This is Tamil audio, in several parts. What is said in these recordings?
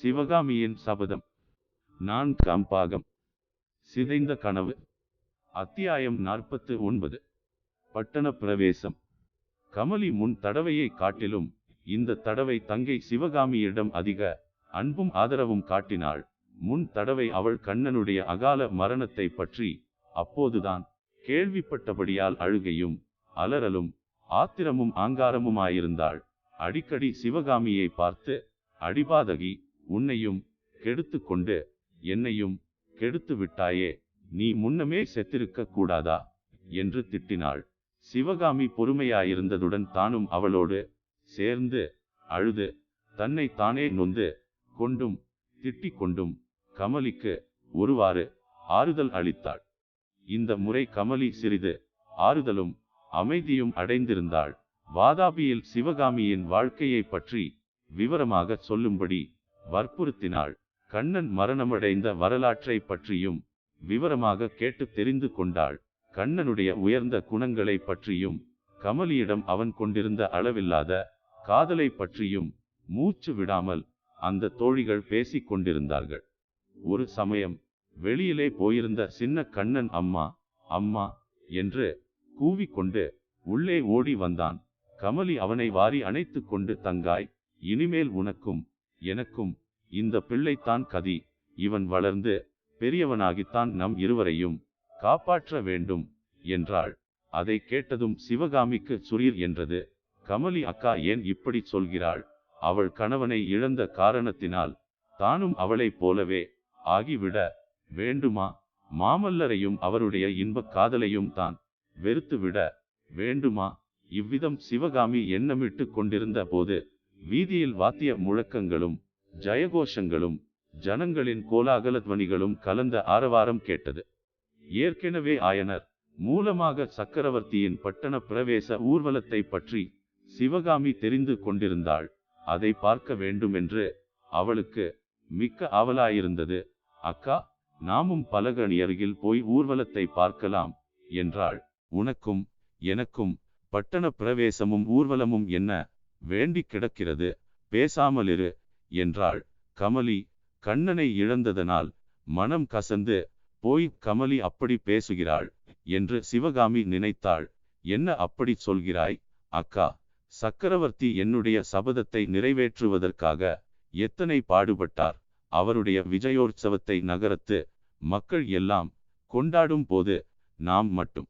சிவகாமியின் சபதம். நான் கம்பாகம். சிதைந்த கனவு. அத்தியாயம் நாற்பத்து ஒன்பது. பட்டண பிரவேசம். கமலி முன் தடவையை காட்டிலும் இந்த தடவை தங்கை சிவகாமியிடம் அதிக அன்பும் ஆதரவும் காட்டினாள். முன் தடவை அவள் கண்ணனுடைய அகால மரணத்தை பற்றி அப்போதுதான் கேள்விப்பட்டபடியால் அழுகையும் அலறலும் ஆத்திரமும் ஆங்காரமுமாயிருந்தாள். அடிக்கடி சிவகாமியை பார்த்து அடிபாதகி உன்னையும் கெடுத்து கொண்டு என்னையும் கெடுத்து விட்டாயே நீ முன்னமே செத்திருக்க கூடாதா என்று திட்டினாள். சிவகாமி பொறுமையாயிருந்ததுடன் தானும் அவளோடு சேர்ந்து அழுது தன்னை தானே நொந்து கொண்டும் திட்டிக் கொண்டும் கமலிக்கு ஒருவாறு ஆறுதல் அளித்தாள். இந்த முறை கமலி சிறிது ஆறுதலும் அமைதியும் அடைந்திருந்தாள். வாதாபியில் சிவகாமியின் வாழ்க்கையை பற்றி விவரமாக சொல்லும்படி வற்புறுத்தினாள். கண்ணன் மரணமடைந்த வரலாற்றை பற்றியும் விவரமாக கேட்டு தெரிந்து கொண்டாள். கண்ணனுடைய உயர்ந்த குணங்களை பற்றியும் கமலியிடம் அவன் கொண்டிருந்த அளவில்லாத காதலை பற்றியும் மூச்சு விடாமல் அந்த தோழிகள் பேசிக் கொண்டிருந்தார்கள். ஒரு சமயம் வெளியிலே போயிருந்த சின்ன கண்ணன் அம்மா அம்மா என்று கூவிக்கொண்டு உள்ளே ஓடி வந்தான். கமலி அவனை வாரி அணைத்து கொண்டு தங்காய் இனிமேல் உனக்கும் எனக்கும் இந்த பிள்ளைத்தான் கதி. இவன் வளர்ந்து பெரியவனாகித்தான் நம் இருவரையும் காப்பாற்ற வேண்டும் என்றாள். அதை கேட்டதும் சிவகாமிக்கு சுரீர் என்றது. கமலி அக்கா ஏன் இப்படி சொல்கிறாள்? அவள் கணவனை இழந்த காரணத்தினால் தானும் அவளைப் போலவே ஆகிவிட வேண்டுமா? மாமல்லரையும் அவருடைய இன்பக் காதலையும் தான் வெறுத்துவிட வேண்டுமா? இவ்விதம் சிவகாமி எண்ணமிட்டு கொண்டிருந்த போது வீதியில் வாத்திய முழக்கங்களும் ஜயகோஷங்களும் ஜனங்களின் கோலாகலத்வனிகளும் கலந்த ஆரவாரம் கேட்டது. ஏற்கனவே ஆயனர் மூலமாக சக்கரவர்த்தியின் பட்டண பிரவேச ஊர்வலத்தை பற்றி சிவகாமி தெரிந்து கொண்டிருந்தாள். அதை பார்க்க வேண்டுமென்று அவளுக்கு மிக்க ஆவலாயிருந்தது. அக்கா நாமும் பலகணி அருகில் போய் ஊர்வலத்தை பார்க்கலாம் என்றாள். உனக்கும் எனக்கும் பட்டண பிரவேசமும் ஊர்வலமும் என்ன? வேண்டி கிடக்கிறது பேசாமலிரு என்றாள். கமலி கண்ணனை இழந்ததனால் மனம் கசந்து போய் கமலி அப்படி பேசுகிறாள் என்று சிவகாமி நினைத்தாள். என்ன அப்படி சொல்கிறாய் அக்கா? சக்கரவர்த்தி என்னுடைய சபதத்தை நிறைவேற்றுவதற்காக எத்தனை பாடுபட்டார்? அவருடைய விஜயோற்சவத்தை நகரத்து மக்கள் எல்லாம் கொண்டாடும் போது நாம் மட்டும்.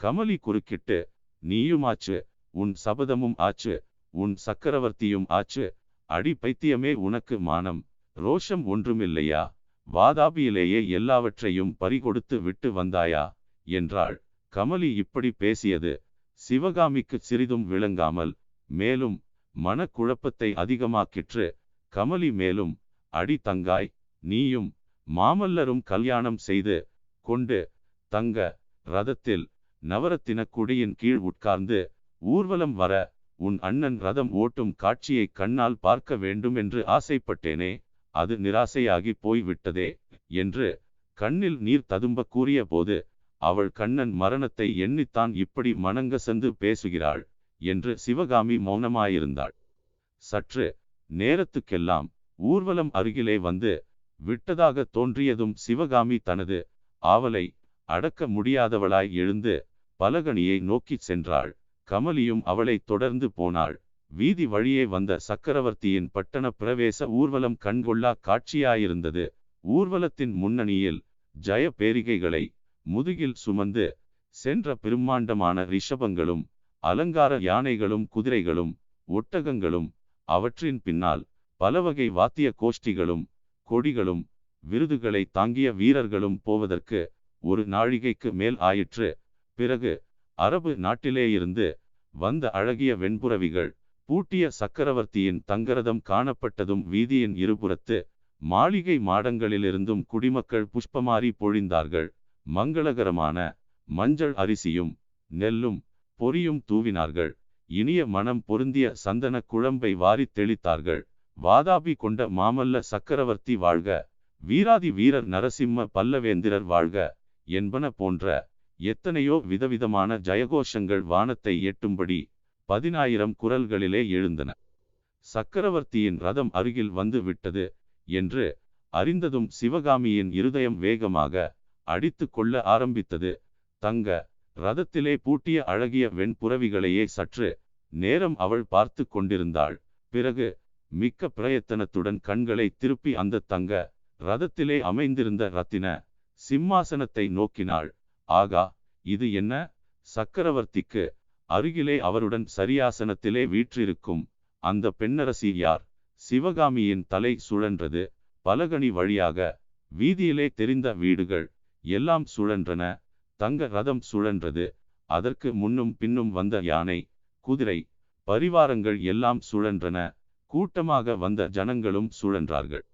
கமலி குறுக்கிட்டு நீயுமாச்சு உன் சபதமும் ஆச்சு உன் சக்கரவர்த்தியும் ஆச்சு. அடி பைத்தியமே உனக்கு மானம். ரோஷம் ஒன்றுமில்லையா? வாதாபியிலேயே எல்லாவற்றையும் பறிகொடுத்து விட்டு வந்தாயா? என்றாள். கமலி இப்படி பேசியது. சிவகாமிக்கு சிறிதும் விளங்காமல் மேலும் மனக்குழப்பத்தை அதிகமாக்கிற்று. கமலி மேலும் அடி தங்காய் நீயும் மாமல்லரும் கல்யாணம் செய்து கொண்டு தங்க ரதத்தில் நவரத்தின குடியின் கீழ் உட்கார்ந்து ஊர்வலம் வர உன் அண்ணன் ரதம் ஓட்டும் காட்சியை கண்ணால் பார்க்க வேண்டும் என்று ஆசைப்பட்டேனே அது நிராசையாகி போய்விட்டதே என்று கண்ணில் நீர் ததும்ப கூறிய போது அவள் கண்ணன் மரணத்தை எண்ணித்தான் இப்படி மணங்க சென்று பேசுகிறாள் என்று சிவகாமி மௌனமாயிருந்தாள். சற்று நேரத்துக்கெல்லாம் ஊர்வலம் அருகிலே வந்து விட்டதாக தோன்றியதும் சிவகாமி தனது ஆவலை அடக்க முடியாதவளாய் எழுந்து பலகணியை நோக்கிச் சென்றாள். கமலியும் அவளை தொடர்ந்து போனாள். வீதி வழியே வந்த சக்கரவர்த்தியின் பட்டண பிரவேச ஊர்வலம் கண்கொள்ளா காட்சியாயிருந்தது. ஊர்வலத்தின் முன்னணியில் ஜய பேரிகைகளை முதுகில் சுமந்து சென்ற பெரும்மாண்டமான ரிஷபங்களும் அலங்கார யானைகளும் குதிரைகளும் ஒட்டகங்களும் அவற்றின் பின்னால் பலவகை வாத்திய கோஷ்டிகளும் கொடிகளும் விருதுகளை தாங்கிய வீரர்களும் போவதற்கு ஒரு நாழிகைக்கு மேல் ஆயிற்று. பிறகு அரபு நாட்டிலேயிருந்து வந்த அழகிய வெண்புறவிகள் பூட்டிய சக்கரவர்த்தியின் தங்கரதம் காணப்பட்டதும் வீதியின் இருபுறத்து மாளிகை மாடங்களிலிருந்தும் குடிமக்கள் புஷ்பமாரி பொழிந்தார்கள். மங்களகரமான மஞ்சள் அரிசியும் நெல்லும் பொரியும் தூவினார்கள். இனிய மனம் பொருந்திய சந்தன குழம்பை வாரித் தெளித்தார்கள். வாதாபி கொண்ட மாமல்ல சக்கரவர்த்தி வாழ்க. வீராதி வீரர் நரசிம்ம பல்லவேந்திரர் வாழ்க என்பன போன்ற எத்தனையோ விதவிதமான ஜயகோஷங்கள் வானத்தை எட்டும்படி பதினாயிரம் குரல்களிலே எழுந்தன. சக்கரவர்த்தியின் ரதம் அருகில் வந்து விட்டது என்று அறிந்ததும் சிவகாமியின் இருதயம் வேகமாக அடித்து கொள்ள ஆரம்பித்தது. தங்க ரதத்திலே பூட்டிய அழகிய வெண்புறவிகளையே சற்று நேரம் அவள் பார்த்து கொண்டிருந்தாள். பிறகு மிக்க பிரயத்தனத்துடன் கண்களை திருப்பி அந்த தங்க ரதத்திலே அமைந்திருந்த ரத்தின சிம்மாசனத்தை நோக்கினாள். ஆகா இது என்ன? சக்கரவர்த்திக்கு அருகிலே அவருடன் சரியாசனத்திலே வீற்றிருக்கும் அந்த பெண்ணரசி யார்? சிவகாமியின் தலை சுழன்றது பலகணி வழியாக வீதியிலே தெரிந்த வீடுகள் எல்லாம் சுழன்றன தங்க ரதம் சுழன்றது அதற்கு முன்னும் பின்னும் வந்த யானை குதிரை பரிவாரங்கள் எல்லாம் சுழன்றன கூட்டமாக வந்த ஜனங்களும் சுழன்றார்கள்.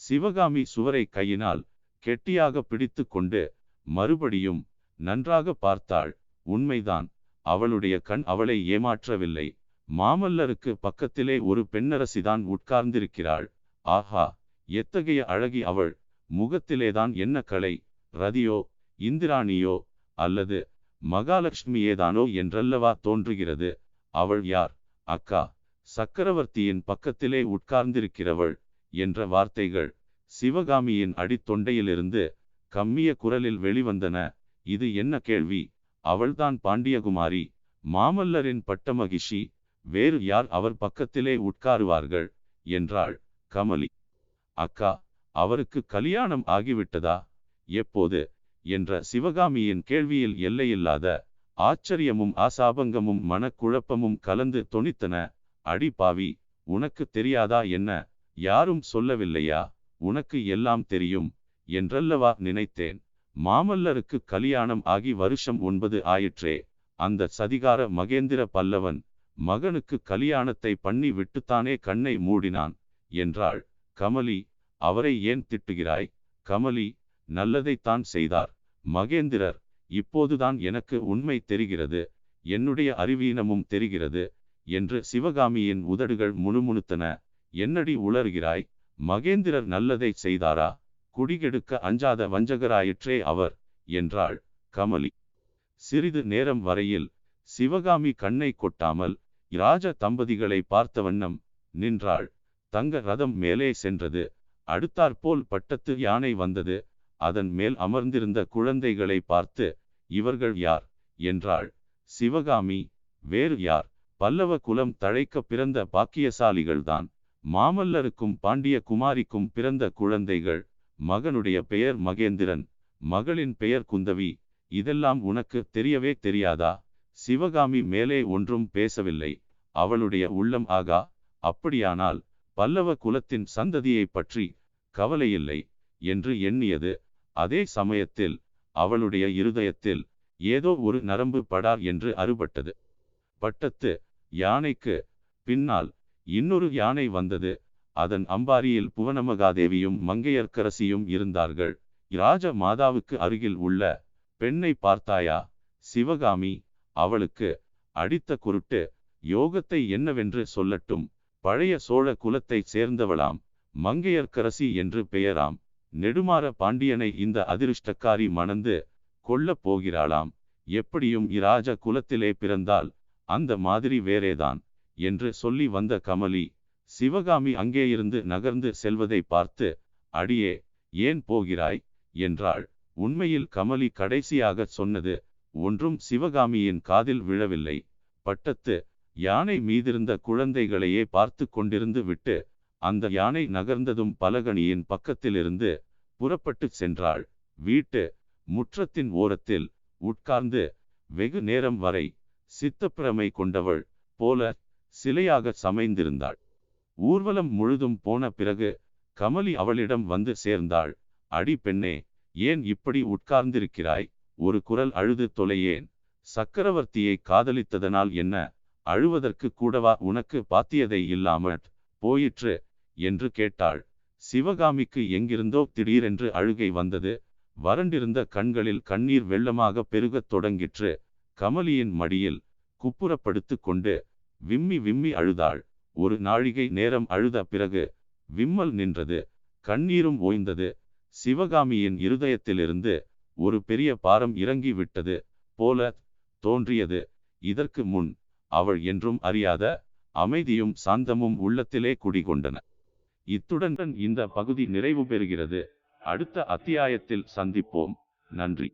சிவகாமி சுவரை கையினால் கெட்டியாக பிடித்து கொண்டு மறுபடியும் நன்றாக பார்த்தாள். உண்மைதான். அவளுடைய கண் அவளை ஏமாற்றவில்லை. மாமல்லருக்கு பக்கத்திலே ஒரு பெண்ணரசிதான் உட்கார்ந்திருக்கிறாள். ஆஹா! எத்தகைய அழகி அவள். முகத்திலேதான் என்ன கலை. ரதியோ இந்திராணியோ அல்லது மகாலட்சுமியேதானோ என்றல்லவா தோன்றுகிறது. அவள் யார்? அக்கா! சக்கரவர்த்தியின் பக்கத்திலே உட்கார்ந்திருக்கிறவள் என்ற வார்த்தைகள் சிவகாமியின் அடித்தொண்டையிலிருந்து கம்மிய குரலில் வெளிவந்தன. இது என்ன கேள்வி? அவள்தான் பாண்டியகுமாரி. மாமல்லரின் பட்டமகிஷி வேறு யார் அவர் பக்கத்திலே உட்காருவார்கள்? என்றாள் கமலி. அக்கா அவருக்கு கல்யாணம் ஆகிவிட்டதா? எப்போது? என்ற சிவகாமியின் கேள்வியில் எல்லையில்லாத ஆச்சரியமும் ஆசாபங்கமும் மனக்குழப்பமும் கலந்து தொனித்தன. அடி பாவி உனக்கு தெரியாதா என்ன? யாரும் சொல்லவில்லையா? உனக்கு எல்லாம் தெரியும். என்றல்லவா நினைத்தேன். மாமல்லருக்கு கல்யாணம் ஆகி வருஷம் ஒன்பது ஆயிற்றே. அந்த சதிகார மகேந்திர பல்லவன் மகனுக்கு கல்யாணத்தை பண்ணி விட்டுத்தானே கண்ணை மூடினான். என்றாள் கமலி அவரை ஏன் திட்டுகிறாய்? கமலி நல்லதைத்தான் செய்தார். மகேந்திரர் இப்போதுதான் எனக்கு உண்மை தெரிகிறது. என்னுடைய அறிவீனமும் தெரிகிறது என்று சிவகாமியின் உதடுகள் முணுமுணுத்தன. என்னடி உளறுகிறாய்? மகேந்திரர் நல்லதை செய்தாரா? குடிகெடுக்க அஞ்சாத வஞ்சகராயிற்றே அவர் என்றாள் கமலி. சிறிது நேரம் வரையில் சிவகாமி கண்ணை கொட்டாமல் இராஜ தம்பதிகளை பார்த்த வண்ணம் நின்றாள். தங்க ரதம் மேலே சென்றது. அடுத்தாற்போல் பட்டத்து யானை வந்தது. அதன் மேல் அமர்ந்திருந்த குழந்தைகளை பார்த்து இவர்கள் யார்? என்றாள் சிவகாமி. வேறு யார்? பல்லவ குலம் தழைக்க பிறந்த பாக்கியசாலிகள்தான். மாமல்லருக்கும் பாண்டிய குமாரிக்கும் பிறந்த குழந்தைகள். மகனுடைய பெயர் மகேந்திரன் மகளின் பெயர் குந்தவி இதெல்லாம் உனக்கு தெரியவே தெரியாதா? சிவகாமி மேலே ஒன்றும் பேசவில்லை. அவளுடைய உள்ளம் ஆகா. அப்படியானால் பல்லவ குலத்தின் சந்ததியை பற்றி கவலையில்லை என்று எண்ணியது. அதே சமயத்தில் அவளுடைய இருதயத்தில் ஏதோ ஒரு நரம்பு படார் என்று அறுபட்டது. பட்டத்து யானைக்கு பின்னால் இன்னொரு யானை வந்தது. அதன் அம்பாரியில் புவனமகாதேவியும் மங்கையர்க்கரசியும் இருந்தார்கள். இராஜ மாதாவுக்கு அருகில் உள்ள பெண்ணை பார்த்தாயா? சிவகாமி அவளுக்கு அடித்த குருட்டு யோகத்தை என்னவென்று சொல்லட்டும். பழைய சோழ குலத்தைச் சேர்ந்தவளாம் மங்கையர்க்கரசி என்று பெயராம். நெடுமாற பாண்டியனை இந்த அதிருஷ்டக்காரி மணந்து கொள்ளப் போகிறாளாம். எப்படியும் இராஜ குலத்திலே பிறந்தால் அந்த மாதிரி வேறேதான் என்று சொல்லி வந்த கமலி சிவகாமி அங்கேயிருந்து நகர்ந்து செல்வதை பார்த்து அடியே ஏன் போகிறாய்? என்றாள். உண்மையில் கமலி கடைசியாக சொன்னது ஒன்றும் சிவகாமியின் காதில் விழவில்லை. பட்டத்து யானை மீதிருந்த குழந்தைகளையே பார்த்து கொண்டிருந்து விட்டு அந்த யானை நகர்ந்ததும் பலகணியின் பக்கத்திலிருந்து புறப்பட்டு சென்றாள். வீட்டு முற்றத்தின் ஓரத்தில் உட்கார்ந்து வெகு நேரம் வரை சித்தப்பிரமை கொண்டவள் போல சிலையாக சமைந்திருந்தாள். ஊர்வலம் முழுதும் போன பிறகு கமலி அவளிடம் வந்து சேர்ந்தாள். அடி பெண்ணே ஏன் இப்படி உட்கார்ந்திருக்கிறாய்? ஒரு குரல் அழுது தொலையேன். சக்கரவர்த்தியை காதலித்ததனால் என்ன? அழுவதற்கு கூடவா உனக்கு பாத்தியதை இல்லாமற் போயிற்று? என்று கேட்டாள். சிவகாமிக்கு எங்கிருந்தோ திடீரென்று அழுகை வந்தது. வறண்டிருந்த கண்களில் கண்ணீர் வெள்ளமாக பெருகத் தொடங்கிற்று. கமலியின் மடியில் குப்புறப்படுத்து கொண்டு விம்மி விம்மி அழுதாள். ஒரு நாழிகை நேரம் அழுத பிறகு விம்மல் நின்றது கண்ணீரும் ஓய்ந்தது. சிவகாமியின் இருதயத்திலிருந்து ஒரு பெரிய பாரம் இறங்கி விட்டது போல தோன்றியது. இதற்கு முன் அவள் என்றும் அறியாத அமைதியும் சாந்தமும் உள்ளத்திலே குடிகொண்டன. இத்துடன் இந்த பகுதி நிறைவு பெறுகிறது. அடுத்த அத்தியாயத்தில் சந்திப்போம். நன்றி.